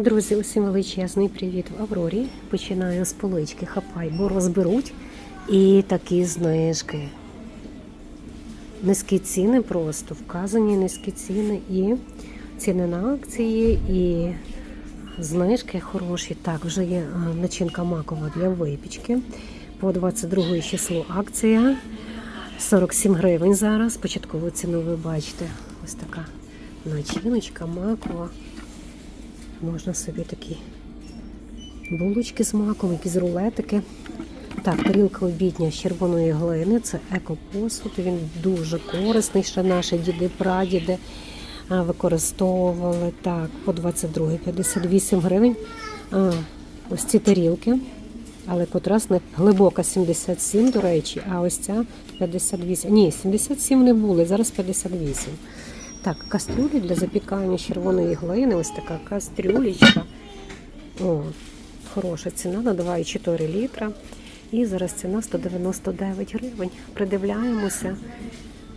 Друзі, усім величезний привіт в Аврорі. Починаю з полички хапай, бо розберуть. І такі знижки. Низькі ціни просто, вказані низькі ціни і ціни на акції, і знижки хороші. Так, вже є начинка макова для випічки. По 22 число акція. 47 гривень зараз. Початкову ціну ви бачите. Ось така начиночка макова. Можна собі такі булочки з маком, якісь рулетики. Так, тарілка обідня з червоної глини, це екопосуд. Він дуже корисний, ще наші діди, прадіди використовували. Так, по 22 58 гривень. А, ось ці тарілки. Але контрастна глибока 77, до речі, а ось ця 58. Ні, 77 не були, зараз 58. Так, кастрюлі для запікання червоної глини. Ось така кастрюлечка. О, хороша ціна на 2,4 літра. І зараз ціна 199 гривень. Придивляємося.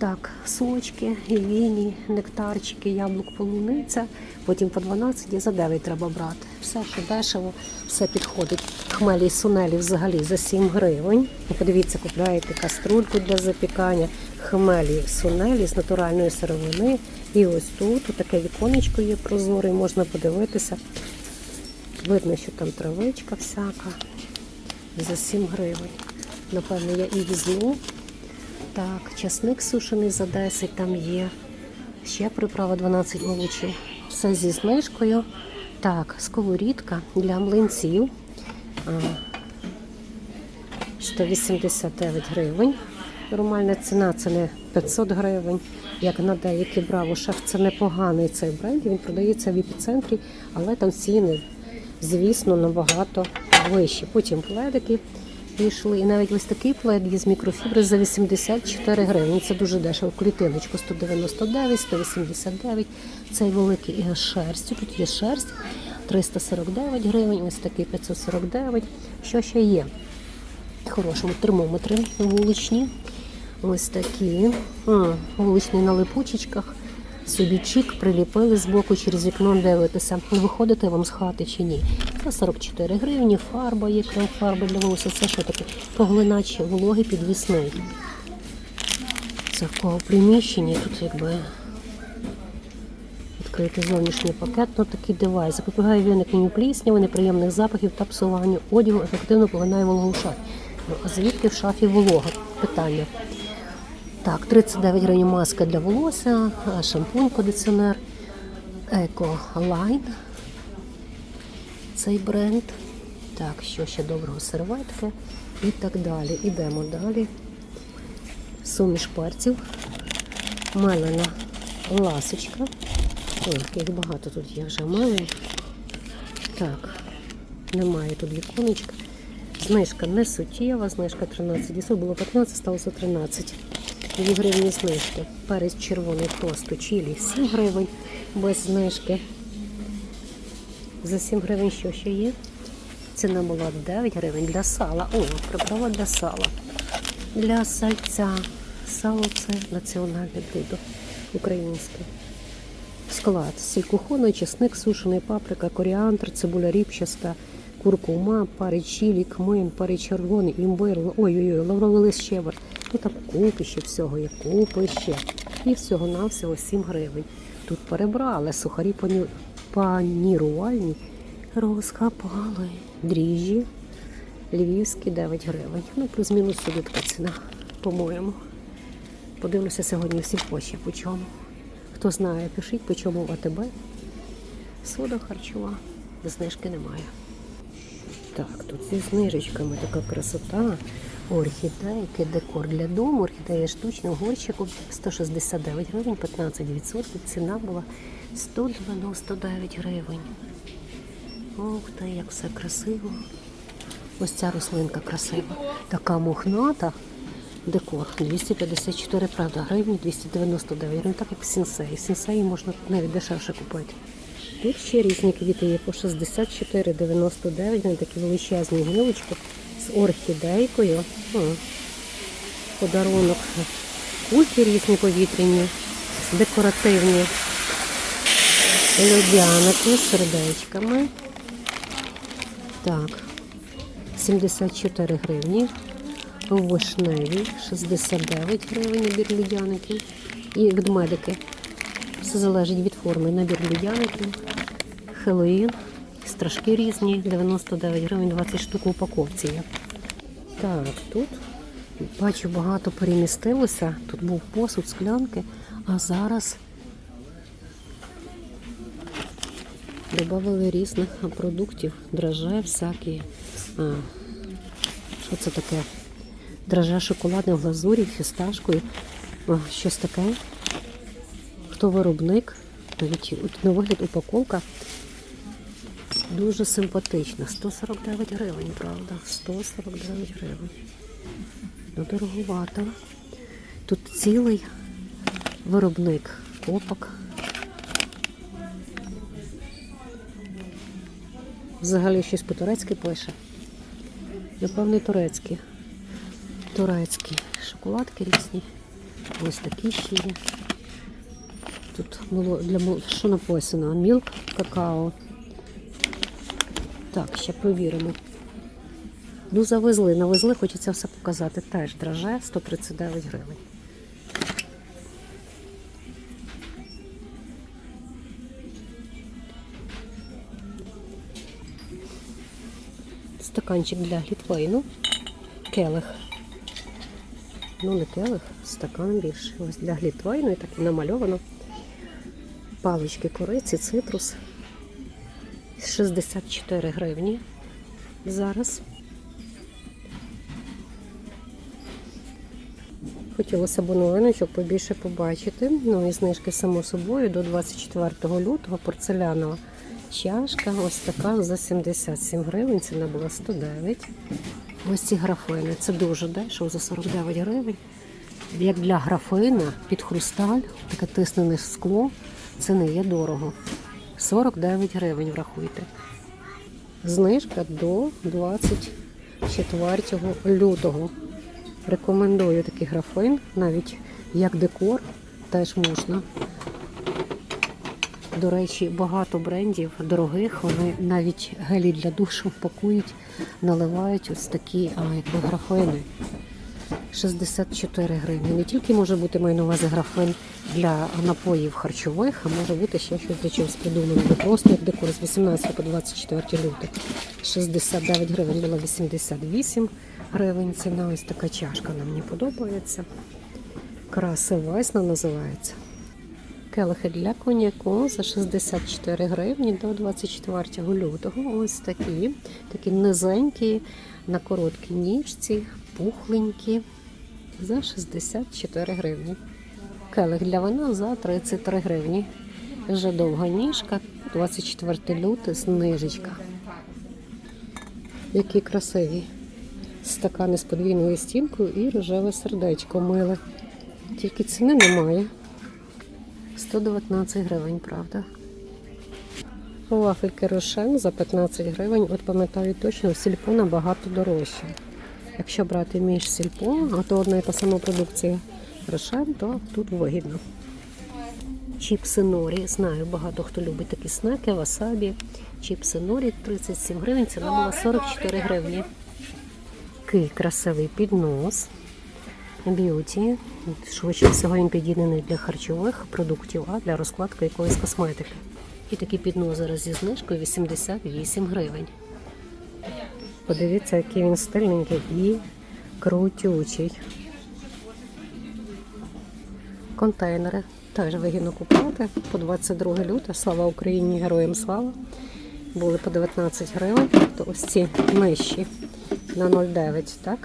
Так, сочки, гівіні, нектарчики, яблук, полуниця. Потім по 12 і за 9 треба брати. Все, що дешево, все підходить. Хмелі і сунелі взагалі за 7 гривень. Подивіться, купляєте каструльку для запікання, хмелі сунелі з натуральної сировини. І ось тут таке віконечко є прозоре, можна подивитися. Видно, що там травичка всяка. За 7 гривень. Напевно, я і візьму. Так, часник сушений за 10 там є. Ще приправа 12 овочів. Все зі знижкою. Так, сковорідка для млинців. 189 гривень. Нормальна ціна це не 500 гривень. Як на деякі браво шеф, це непоганий цей бренд. Він продається в епіцентрі, але там ціни, звісно, набагато вищі. Потім пледики пішли. І навіть ось такий плед є з мікрофібри за 84 гривні. Це дуже дешево. Клітиночку 199, 189. Цей великий і шерстю. Тут є шерсть 349 гривень, ось такий 549. Що ще є? Хорошому термометри вуличні. Ось такі. М, Вуличні на липучечках. Собі чик приліпили з боку через вікно дивитися, виходите вам з хати чи ні. За 44 гривні, фарба є, крем фарба для волосся. Це що таке? Поглинач вологи підвісний. Це в кого в приміщенні, тут якби відкритий зовнішній пакет, ну такий девайс. Запобігає виникненню плісняви, неприємних запахів та псуванню одягу, ефективно поглинає вологу в шафі. Ну, а звідки в шафі волога? Питання. Так, 39 гривень маска для волосся, шампунь, кондиціонер, Еко Лайн. Цей бренд. Так, що ще доброго серветки і так далі. Ідемо далі. Суміш перців, мелена ласочка. Ой, яких багато тут є вже мелень. Так, немає тут віконечка. Знижка не суттєва, знижка 13 дісов, було 15, сталося 13. 2 гривні знижки. Перець червоний просто чилі 7 гривень без знижки. За 7 гривень що ще є? Ціна була 9 гривень для сала. О, приправа для сала. Для сальця. Сало це національне блюдо українське. Склад. Сіль кухонний, чесник, сушений, паприка, коріандр, цибуля ріпчаста, куркума, пари чилі, кмин, пари червоний, імбир, ой-ой-ой, лавровий лист щебер. Ну там купи ще всього є, купи ще. І всього-навсього 7 гривень. Тут перебрали сухарі пані... панірувальні, розхапали, дріжджі, львівські 9 гривень. Ну, плюс-мінус сюди така ціна, по-моєму. Подивлюся сьогодні всі поші по чому. Хто знає, пишіть, по чому в АТБ. Сода харчова, знижки немає. Так, тут зі знижечками така красота. Орхідейки, декор для дому, орхідея штучна, горщику 169 гривень, 15%. Ціна була 199 гривень. Ух ти, як все красиво. Ось ця рослинка красива. Така мохната. Декор 254, правда, гривні, 299 гривень, так як в сінсеї. Сінсеї можна навіть дешевше купити. Тут ще різні квіти є по 64,99, вони такі величезні гілочки з орхідейкою. О, подарунок. Кульки різні повітряні, декоративні. Льодяники з сердечками. Так, 74 гривні. Вишневі 69 гривень набір людяників. І ведмедики. Все залежить від форми. Набір людяників. Хеллоїн. Страшки різні. 99 гривень, 20 штук в упаковці є. Так, тут бачу, багато перемістилося. Тут був посуд, склянки, а зараз Добавили різних продуктів, драже всякі. А, що це таке? Драже шоколадне в глазурі, фісташкою. О, щось таке. Хто виробник? Навіть на вигляд упаковка. Дуже симпатична. 149 гривень, правда? 149 гривень. Ну, дороговато. Тут цілий виробник копок. Взагалі щось по-турецьки пише. Напевно, турецькі. Турецькі шоколадки різні. Ось такі ще є. Тут було для що написано? Мілк, какао. Так, ще провіримо. Ну, завезли, навезли, хочеться все показати. Теж драже 139 гривень. Стаканчик для глітвейну. Келих. Ну, не келих, стакан більше. Ось для глітвейну і так намальовано. Палички кориці, цитрус. 64 гривні. Зараз. Хотілося б новиночок побільше побачити. Ну і знижки само собою до 24 лютого порцелянова чашка. Ось така за 77 гривень. Ціна була 109. Ось ці графини. Це дуже дешево за 49 гривень. Як для графина під хрусталь, таке тиснене скло, це не є дорого. 49 гривень врахуйте. Знижка до 24 лютого. Рекомендую такий графин, навіть як декор теж можна. До речі, багато брендів дорогих, вони навіть гелі для душу пакують, наливають ось такі а, графини. 64 гривні. Не тільки може бути увазі графин для напоїв харчових, а може бути ще щось для чогось придумано. Просто як декор з 18 по 24 лютого. 69 гривень була 88 гривень. Ціна ось така чашка. Нам не подобається. Краса Весна називається. Келихи для коньяку за 64 гривні до 24 лютого. Ось такі, такі низенькі, на короткій ніжці, пухленькі за 64 гривні. Келих для вина за 33 гривні. Вже довга ніжка, 24 лютого, знижечка. Які красиві. Стакани з подвійною стінкою і рожеве сердечко миле. Тільки ціни немає. 119 гривень, правда. Вафельки Рошен за 15 гривень. От пам'ятаю точно, сільпо набагато дорожче. Якщо брати між сільпо, а то одна і та сама продукція Рошен, то тут вигідно. Чіпси норі. Знаю, багато хто любить такі снеки, васабі. Чіпси норі 37 гривень, ціна була 44 гривні. Такий красивий піднос. Б'юті. Швидше всього він підійде не для харчових продуктів, а для розкладки якоїсь косметики. І такий піднос зараз зі знижкою 88 гривень. Подивіться, який він стильненький і крутючий. Контейнери теж вигідно купувати по 22 лютого. Слава Україні! Героям слава! Були по 19 гривень, то ось ці нижчі на 0,9, так?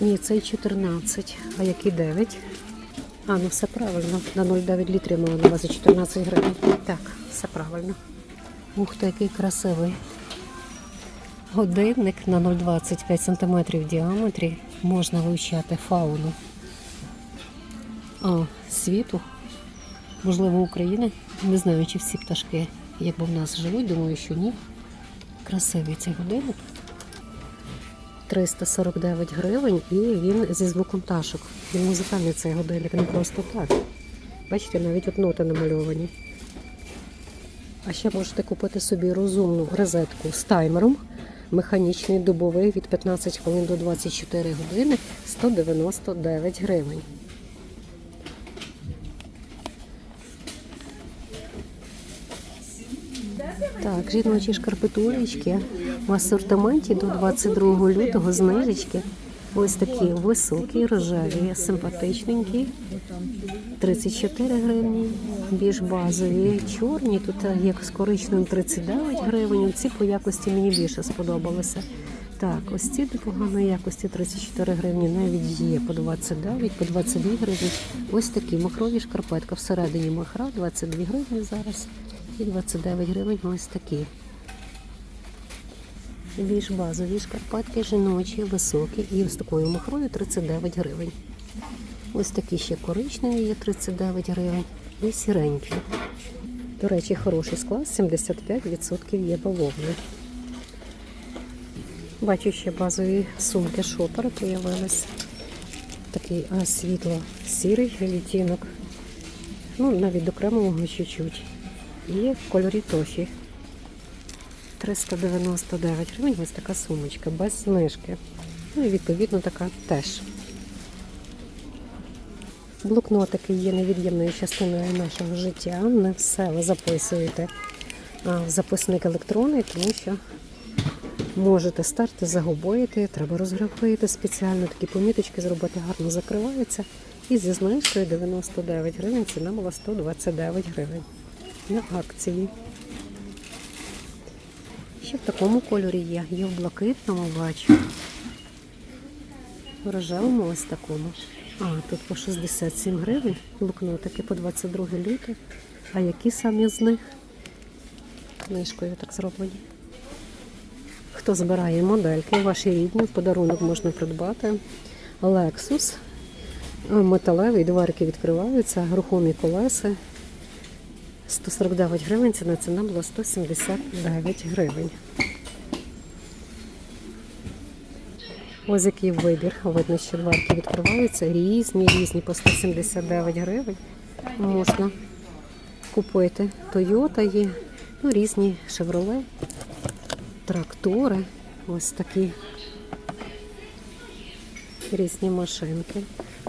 Ні, цей 14, а який 9? А, ну все правильно. На 0,9 літрів мала на увазі 14 гривень. Так, все правильно. Ух ти, який красивий. Годинник на 0,25 см в діаметрі можна вивчати фауну. А, світу, можливо, України. Не знаю, чи всі пташки, якби в нас живуть, думаю, що ні. Красивий цей годинник. 349 гривень і він зі звуком ташок. Він музикальний цей годинник, не просто так. Бачите, навіть от ноти намальовані. А ще можете купити собі розумну розетку з таймером. Механічний добовий від 15 хвилин до 24 години 199 гривень. Так, жіночі шкарпетулечки в асортименті до 22 лютого знижечки. Ось такі високі, рожеві, симпатичненькі. 34 гривні, більш базові, чорні. Тут є з коричневим 39 гривень. Ці по якості мені більше сподобалися. Так, ось ці непоганої якості 34 гривні, навіть є по 29, по 22 гривні. Ось такі махрові шкарпетка всередині махра, 22 гривні зараз. І 29 гривень ось такі. Більш базові шкарпетки жіночі, високі і з такою махрою 39 гривень. Ось такі ще коричневі є 39 гривень і сіренькі. До речі, хороший склад, 75% є бавовни. Бачу ще базові сумки шопери появились. Такий світло-сірий відтінок. Ну, навіть до кремового чуть-чуть. І в кольорі тофі. 399 гривень ось така сумочка, без знижки. Ну і відповідно така теж. Блокнотики є невід'ємною частиною нашого життя. Не все ви записуєте в записник електронний, тому що можете старти загубити, треба розграфити спеціально, такі поміточки зробити, гарно закриваються. І зі знижкою 99 гривень ціна була 129 гривень на акції. Ще в такому кольорі є. Є в блакитному бачу. В рожевому ось такому. А, тут по 67 гривень. Блокнотики по 22 люти. А які самі з них? Книжкою так зроблені. Хто збирає модельки, ваші рідні, в подарунок можна придбати. Lexus. Металевий, дверки відкриваються, рухомі колеса. 149 гривень, ціна ціна була 179 гривень. Ось який вибір. Видно, що дверки відкриваються. Різні, різні по 179 гривень. Можна купити. Toyota є, ну, різні Chevrolet, трактори. Ось такі різні машинки.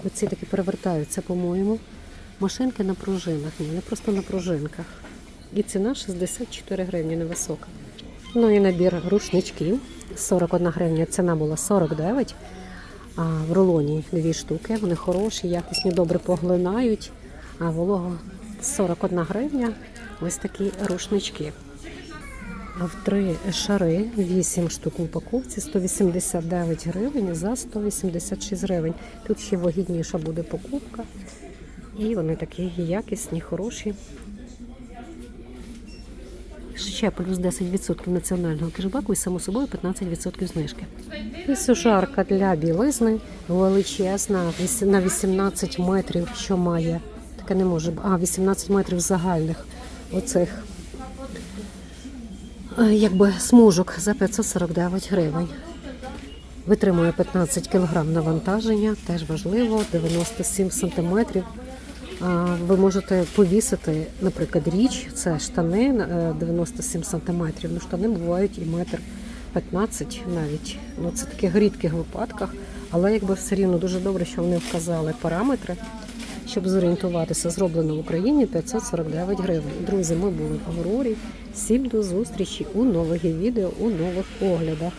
Оці такі перевертаються, по-моєму. Машинки на пружинах, ні, не просто на пружинках. І ціна 64 гривні невисока. Ну і набір рушничків. 41 гривня, ціна була 49. А в рулоні дві штуки. Вони хороші, якісні, добре поглинають. А волого 41 гривня. Ось такі рушнички. А в три шари 8 штук в упаковці 189 гривень за 186 гривень. Тут ще вигідніша буде покупка. І вони такі якісні, хороші. Ще плюс 10% національного кешбеку і само собою 15% знижки. І сушарка для білизни величезна на 18 метрів, що має. Таке не може. А, 18 метрів загальних оцих е, якби смужок за 549 гривень. Витримує 15 кг навантаження, теж важливо, 97 сантиметрів. Ви можете повісити, наприклад, річ, це штани е, 97 сантиметрів. Ну, штани бувають і метр 15 навіть. Ну, це таких рідких випадках, але якби все рівно дуже добре, що вони вказали параметри, щоб зорієнтуватися. Зроблено в Україні 549 гривень. Друзі, ми були в Аврорі. Всім до зустрічі у нових відео, у нових оглядах.